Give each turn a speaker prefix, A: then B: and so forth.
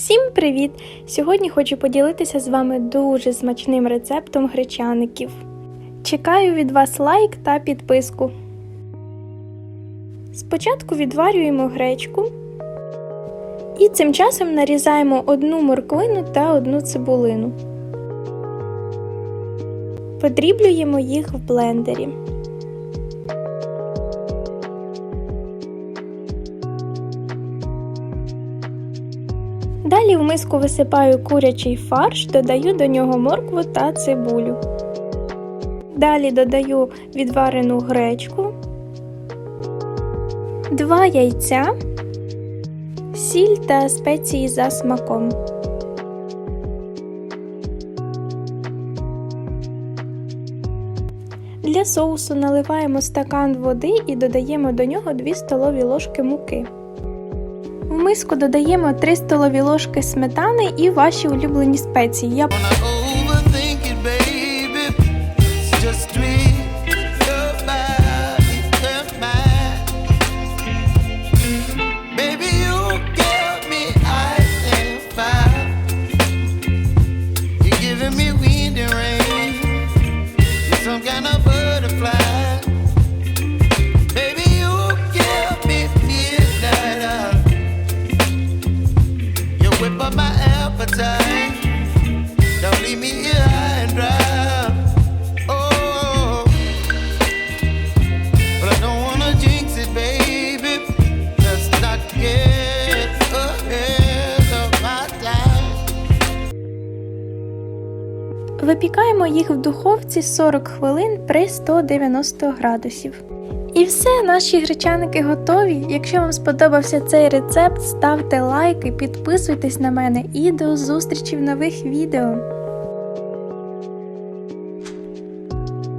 A: Всім привіт! Сьогодні хочу поділитися з вами дуже смачним рецептом гречаників. Чекаю від вас лайк та підписку. Спочатку відварюємо гречку і цим часом нарізаємо одну морквину та одну цибулину. Подріблюємо їх в блендері. Далі в миску висипаю курячий фарш, додаю до нього моркву та цибулю. Далі додаю відварену гречку, 2 яйця, сіль та спеції за смаком. Для соусу наливаємо стакан води і додаємо до нього 2 столові ложки муки. В миску додаємо 3 столові ложки сметани і ваші улюблені спеції. Я
B: Oh, jinx it, baby. Let's not get ahead of my time.
A: Випікаємо їх в духовці 40 хвилин при 190 градусів. І все, наші гречаники готові. Якщо вам сподобався цей рецепт, ставте лайки, підписуйтесь на мене і до зустрічі в нових відео.